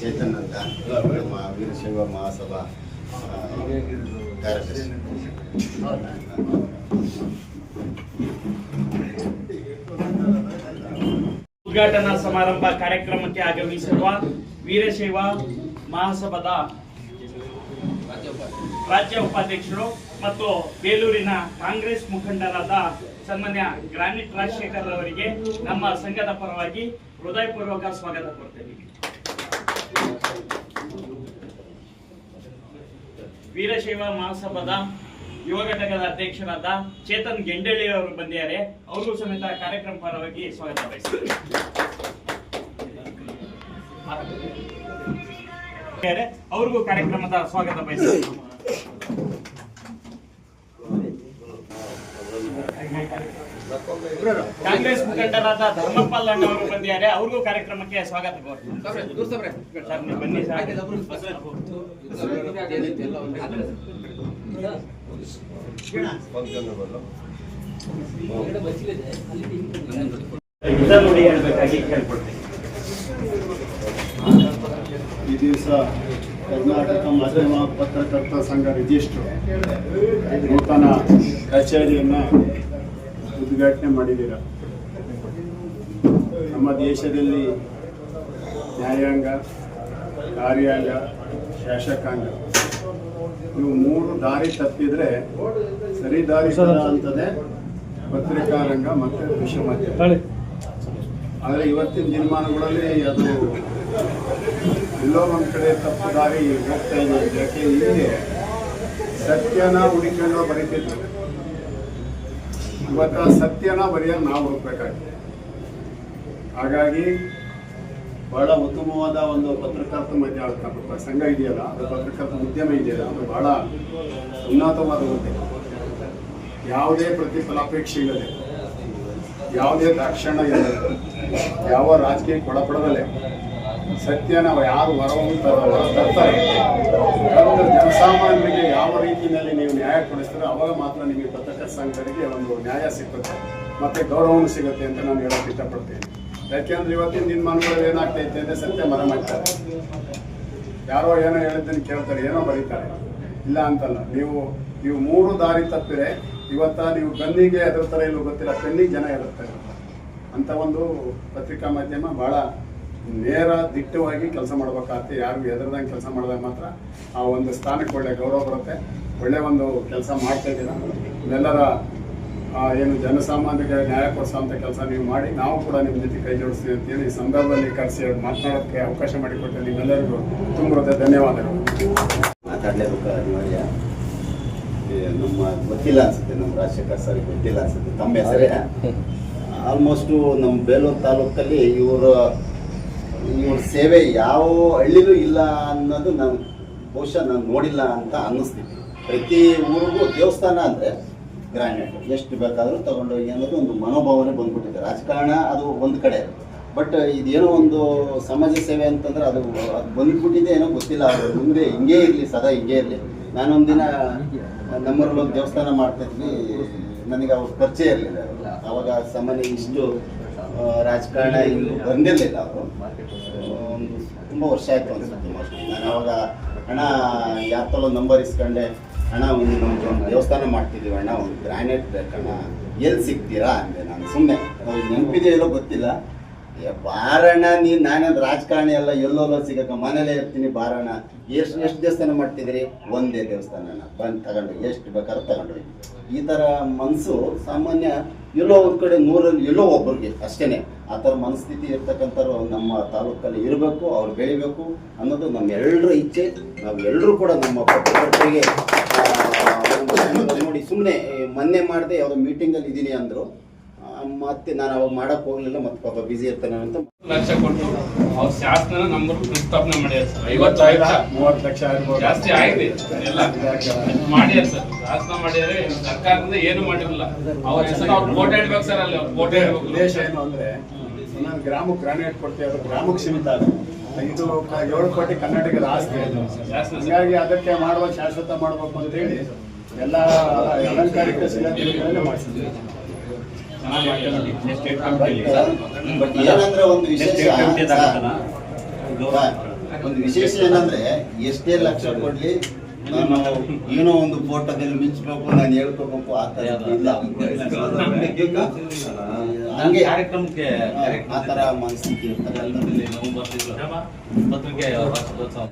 ಚೇತನ್ ನಮ್ಮ ವೀರಶೈವ ಮಹಾಸಭಾ ಉದ್ಘಾಟನಾ ಸಮಾರಂಭ ಕಾರ್ಯಕ್ರಮಕ್ಕೆ ಆಗಮಿಸಿರುವ ವೀರಶೈವ ಮಹಾಸಭಾದ ರಾಜ್ಯ ಉಪಾಧ್ಯಕ್ಷರು ಮತ್ತು ಬೇಲೂರಿನ ಕಾಂಗ್ರೆಸ್ ಮುಖಂಡರಾದ ಸನ್ಮಾನ್ಯ ಗ್ರಾನಿಟ್ ರಾಜಶೇಖರ್ ಅವರಿಗೆ ನಮ್ಮ ಸಂಘದ ಪರವಾಗಿ ಹೃದಯಪೂರ್ವಕ ಸ್ವಾಗತ ಕೊಡ್ತೇವೆ ವೀರಶೈವ ಮಹಾಸಭಾದ ಯುವ ಘಟಕದ ಅಧ್ಯಕ್ಷರಾದ ಚೇತನ್ ಗೆಂಡಳ್ಳಿ ಅವರು ಬಂದಿದ್ದಾರೆ. ಅವ್ರಿಗೂ ಸಮೇತ ಕಾರ್ಯಕ್ರಮ ಪರವಾಗಿ ಸ್ವಾಗತ ಬಯಸ್ತಾರೆ ಅವ್ರಿಗೂ ಕಾರ್ಯಕ್ರಮದ ಸ್ವಾಗತ ಬಯಸ್ತಾರೆ ಕಾಂಗ್ರೆಸ್ ಮುಖಂಡರಾದ ಧರ್ಮಪಾಲ್ ಅಣ್ಣ ಅವರು ಬಂದಿದ್ದಾರೆ. ಅವ್ರಿಗೂ ಕಾರ್ಯಕ್ರಮಕ್ಕೆ ಸ್ವಾಗತ ನೋಡಿ ಕೇಳ್ಕೊಡ್ತೀನಿ ಈ ದಿವಸ ಕರ್ನಾಟಕ ಮಾಧ್ಯಮ ಪತ್ರಕರ್ತ ಸಂಘ ರಿಜಿಸ್ಟ್ರು ನೂತನ ಕಚೇರಿಯನ್ನು ಉದ್ಘಾಟನೆ ಮಾಡಿದ್ದೀರ? ನಮ್ಮ ದೇಶದಲ್ಲಿ ನ್ಯಾಯಾಂಗ ಕಾರ್ಯಾಂಗ ಶಾಸಕಾಂಗ ಇವು ಮೂರು ದಾರಿ ತಪ್ಪಿದ್ರೆ ಸರಿ ದಾರಿ ಅಂತದೇ ಪತ್ರಿಕಾರಂಗ ಮತ್ತು ವಿಷಯ ಮಾಧ್ಯಮ. ಆದರೆ ಇವತ್ತಿನ ದಿನಮಾನಗಳಲ್ಲಿ ಅದು ಎಲ್ಲೋ ಒಂದು ಕಡೆ ತಪ್ಪು ದಾರಿ ಹೋಗ್ತಾ ಇದೆ ಯಾಕೆ ಇಲ್ಲಿ ಸತ್ಯನ ಹುಡುಕೊಂಡು ಬರೀತಿದ್ರು. ಇವತ್ತು ಸತ್ಯನ ಬರೆಯಲು ನಾವು ಹುಡುಕ್ಬೇಕಾಗಿದೆ ಹಾಗಾಗಿ ಬಹಳ ಉತ್ತಮವಾದ ಒಂದು ಪತ್ರಕರ್ತ ಮಧ್ಯ ಸಂಘ ಇದೆಯಲ್ಲ, ಅದು ಪತ್ರಕರ್ತ ಉದ್ಯಮ ಇದೆಯಲ್ಲ, ಅದು ಬಹಳ ಉನ್ನತವಾದ ಹುದ್ದೆ. ಯಾವುದೇ ಪ್ರತಿಫಲಾಪೇಕ್ಷೆ ಇಲ್ಲದೆ, ಯಾವುದೇ ದಾಕ್ಷಣ ಇಲ್ಲದೆ, ಯಾವ ರಾಜಕೀಯಕ್ಕೆ ಒಳಪಡದಲ್ಲೇ ಸತ್ಯನ ಯಾರು ಹೊರಹೊಮ್ಮುತ್ತಾರೋ ಹೊರ ತರ್ತಾರೆ. ಜನಸಾಮಾನ್ಯರಿಗೆ ಯಾವ ರೀತಿಯಲ್ಲಿ ನೀವು ಕೊಡಿಸ್ತಾರೆ, ಅವಾಗ ಮಾತ್ರ ನಿಮಗೆ ಪತ್ರಕರ್ತ ಸಂಘಗಳಿಗೆ ಒಂದು ನ್ಯಾಯ ಸಿಗುತ್ತೆ ಮತ್ತೆ ಗೌರವವೂ ಸಿಗುತ್ತೆ ಅಂತ ನಾನು ಹೇಳೋಕೆ ಇಷ್ಟಪಡ್ತೀನಿ. ಯಾಕೆಂದ್ರೆ ಇವತ್ತಿನ ದಿನಮಾನಗಳಲ್ಲಿ ಏನಾಗ್ತೈತೆ ಅಂದರೆ ಸತ್ಯ ಮರ ಮಾಡ್ತಾರೆ. ಯಾರೋ ಏನೋ ಹೇಳಿದ್ದನ್ನು ಕೇಳ್ತಾರೆ, ಏನೋ ಬರೀತಾರೆ. ಇಲ್ಲ ಅಂತಲ್ಲ, ನೀವು ನೀವು ಮೂರು ದಾರಿ ತಪ್ಪಿದ್ರೆ ಇವತ್ತ ನೀವು ಗನ್ನಿಗೆ ಎದುರ್ತಾರೆ ಇಲ್ಲೋ ಗೊತ್ತಿಲ್ಲ ಕಣ್ಣಿಗೆ ಜನ ಎದುರ್ತಾರೆ ಅಂತ ಒಂದು ಪತ್ರಿಕಾ ಮಾಧ್ಯಮ ಬಹಳ ನೇರ ದಿಟ್ಟವಾಗಿ ಕೆಲಸ ಮಾಡ್ಬೇಕಾಗತ್ತೆ. ಯಾರಿಗೂ ಎದುರ್ದಂಗೆ ಕೆಲಸ ಮಾಡಿದಾಗ ಮಾತ್ರ ಆ ಒಂದು ಸ್ಥಾನಕ್ಕೆ ಒಳ್ಳೆ ಗೌರವ ಬರುತ್ತೆ. ಒಳ್ಳೆ ಒಂದು ಕೆಲಸ ಮಾಡ್ತಾ ಇದ್ದೀರಾ? ಇದೆಲ್ಲರ ಆ, ಏನು ಜನಸಾಮಾನ್ಯರಿಗೆ ನ್ಯಾಯ ಕೊಡಿಸೋಂಥ ಕೆಲಸ ನೀವು ಮಾಡಿ. ನಾವು ಕೂಡ ನಿಮ್ಮ ಜೊತೆ ಕೈ ಜೋಡಿಸ್ತೀವಿ ಅಂತೇಳಿ ಈ ಸಂದರ್ಭದಲ್ಲಿ ಕರೆಸಿ ಮಾತನಾಡೋಕ್ಕೆ ಅವಕಾಶ ಮಾಡಿಕೊಟ್ಟೆ ನಿಮ್ಮೆಲ್ಲರಿಗೂ ತುಂಬ ಹೃದಯ ಧನ್ಯವಾದಗಳು. ಮಾತಾಡಲೇಬೇಕು ಅನಿವಾರ್ಯ? ನಮ್ಮ ಗೊತ್ತಿಲ್ಲ ಅನ್ಸುತ್ತೆ. ನಮ್ಮ ರಾಜಶೇಖರ್ ಸರ್ ಗೊತ್ತಿಲ್ಲ ಅನ್ಸುತ್ತೆ. ತಮ್ಮ ಹೆಸರೇ ಆಲ್ಮೋಸ್ಟು ನಮ್ಮ ಬೇಲೂರು ತಾಲೂಕಲ್ಲಿ ಇವರು ಇವ್ರ ಸೇವೆ ಯಾವ ಹಳ್ಳಿಲೂ ಇಲ್ಲ ಅನ್ನೋದು ನಾನು ಬಹುಶಃ ನಾನು ನೋಡಿಲ್ಲ ಅಂತ ಅನ್ನಿಸ್ತಿದ್ದೆ ಪ್ರತಿ ಊರಿಗೂ ದೇವಸ್ಥಾನ ಅಂದರೆ ಗ್ರಾನೇಟ್. ಎಷ್ಟು ಬೇಕಾದರೂ ತಗೊಂಡೋಗಿ ಅನ್ನೋದು ಒಂದು ಮನೋಭಾವನೆ ಬಂದ್ಬಿಟ್ಟಿದೆ. ರಾಜಕಾರಣ ಅದು ಒಂದು ಕಡೆ. ಬಟ್ ಇದೇನೋ ಒಂದು ಸಮಾಜ ಸೇವೆ ಅಂತಂದ್ರೆ ಅದು ಅದು ಬಂದ್ಬಿಟ್ಟಿದೆ ಏನೋ ಗೊತ್ತಿಲ್ಲ. ಅದು ಮುಂದೆ ಹಿಂಗೇ ಇರಲಿ, ಸದಾ ಹಿಂಗೇ ಇರಲಿ. ನಾನೊಂದಿನ ನಮ್ಮೂರಲ್ಲಿ ಒಂದು ದೇವಸ್ಥಾನ ಮಾಡ್ತಿದ್ವಿ ನನಗೆ ಅವ್ರ ಪರಿಚಯ ಇರಲಿಲ್ಲ. ಅವಾಗ ಸಾಮಾನ್ಯ ಇಷ್ಟು ರಾಜಕಾರಣ ಇಲ್ಲಿ ಬಂದಿರಲಿಲ್ಲ ಅವರು. ಒಂದು ತುಂಬ ವರ್ಷ ಆಯಿತು ಅನ್ಸುತ್ತೆ ಮೋಸ್ಟ್ಲಿ ನಾನು ಅವಾಗ ಹಣ ಯಾತಲ್ಲೋ ನಂಬರ್ ಇಸ್ಕೊಂಡೆ ಅಣ್ಣ ಒಂದು ನಮ್ಗೆ ಒಂದು ದೇವಸ್ಥಾನ ಮಾಡ್ತಿದ್ದೀವಿ ಅಣ್ಣ ಒಂದು ಗ್ರಾನೈಟ್ ಬೇಕಣ್ಣ ಎಲ್ಲಿ ಸಿಗ್ತೀರಾ ಅಂದೆ ನಾನು ಸುಮ್ಮನೆ ಅವ್ರಿಗೆ ನೆನಪಿದೆ ಎಲ್ಲೋ ಗೊತ್ತಿಲ್ಲ. ಏ, ಬಾರಣ್ಣ ನೀನು ರಾಜಕಾರಣಿ ಎಲ್ಲ ಎಲ್ಲೋಲ್ಲ ಸಿಗಕ್ಕ ಮನೇಲೇ ಇರ್ತೀನಿ ಬಾರಣ್ಣ. ಎಷ್ಟು ಎಷ್ಟು ದೇವಸ್ಥಾನ ಮಾಡ್ತಿದ್ದೀರಿ ಒಂದೇ ದೇವಸ್ಥಾನ ಬಂದು ತಗೊಂಡು ಎಷ್ಟು ಬೇಕಾದ್ರೂ ತಗೊಂಡು ಈ ಥರ ಮನಸ್ಸು ಸಾಮಾನ್ಯ ಎಲ್ಲೋ ಒಂದು ಕಡೆ ನೂರಲ್ಲಿ ಎಲ್ಲೋ ಒಬ್ಬರಿಗೆ ಅಷ್ಟೇನೆ. ಆ ಥರ ಮನಸ್ಥಿತಿ ಇರ್ತಕ್ಕಂಥವ್ರು ನಮ್ಮ ತಾಲೂಕಲ್ಲಿ ಇರಬೇಕು, ಅವ್ರು ಬೆಳಿಬೇಕು ಅನ್ನೋದು ನಮ್ಮೆಲ್ಲರ ಇಚ್ಛೆ. ನಾವು ಎಲ್ಲರೂ ಕೂಡ ನಮ್ಮ ಪತ್ರಕರ್ತರಿಗೆ ನೋಡಿ. ಸುಮ್ಮನೆ ಮೊನ್ನೆ ಮಾಡಿದೆ ಯಾವುದೋ ಮೀಟಿಂಗಲ್ಲಿ ಇದ್ದೀನಿ ಅಂದರು. ಮತ್ತೆ ನಾನು ಅವಾಗ ಮಾಡಕ್ ಹೋಗ್ಲಿಲ್ಲ ಮತ್ತೆ ಪಾಪ ಬಿಸಿ ಇರ್ತಾನೆ ಅಂತ. ಲಕ್ಷ ಕೊಟ್ಟು ಅವ್ರ ಶಾಸನ ನಂಬರ್ ಪ್ರಸ್ತಾಪನೆ ಮಾಡ್ಯಾರ ಸರ್. ಐವತ್ತು ಲಕ್ಷ. ಮೂವತ್ತು ಲಕ್ಷ ಜಾಸ್ತಿ ಆಗಿದೆ. ಎಲ್ಲ ಮಾಡ್ಯಾರ ಸರ್. ಶಾಸನ ಮಾಡ್ಯಾರ ಸರ್ಕಾರದಿಂದ ಏನು ಮಾಡಿರಲ್ಲ ಅವ್ರ ಹೆಸರು ಅವ್ರು ಫೋಟೋ ಇಡ್ಬೇಕು ಸರ್ ಅಲ್ಲಿ ಅವ್ರು ಫೋಟೋ ಉದ್ದೇಶ ಏನು ಅಂದ್ರೆ ನಾನು ಗ್ರಾಮಕ್ಕೆ ಪ್ರಾಣಿ ಕೊಡ್ತೀವಿ ಅದು ಗ್ರಾಮಕ್ಕೆ ಸೀಮಿತ ಅದು. ಇದು ಏಳು ಕೋಟಿ ಕರ್ನಾಟಕದ ಆಸ್ತಿ. ಹೀಗಾಗಿ ಅದಕ್ಕೆ ಮಾಡುವ ಶಾಶ್ವತ ಮಾಡ್ಬೇಕು ಅಂತ ಹೇಳಿ ಎಲ್ಲ ಅಲಂಕಾರಿಕ ಶಿಲಾತಿಗಳನ್ನೇ ಮಾಡಿಸಿದ್ವಿ ಏನಂದ್ರೆ ಒಂದು ವಿಶೇಷ ಸರ್, ಒಂದು ವಿಶೇಷ ಏನಂದ್ರೆ ಎಷ್ಟೇ ಲಕ್ಷ ಕೊಡ್ಲಿ ನಾನು ಏನೋ ಒಂದು ಫೋಟೋದಲ್ಲಿ ಮಿಂಚ್ಬೇಕು ನಾನು ಹೇಳ್ಕೋಬೇಕು ಆ ತರ ಇಲ್ಲ. ಹಂಗೆ. ಕಾರ್ಯಕ್ರಮಕ್ಕೆ ಆ ತರ ಮನಸ್ಥಿತಿ ಇರ್ತಾರೆ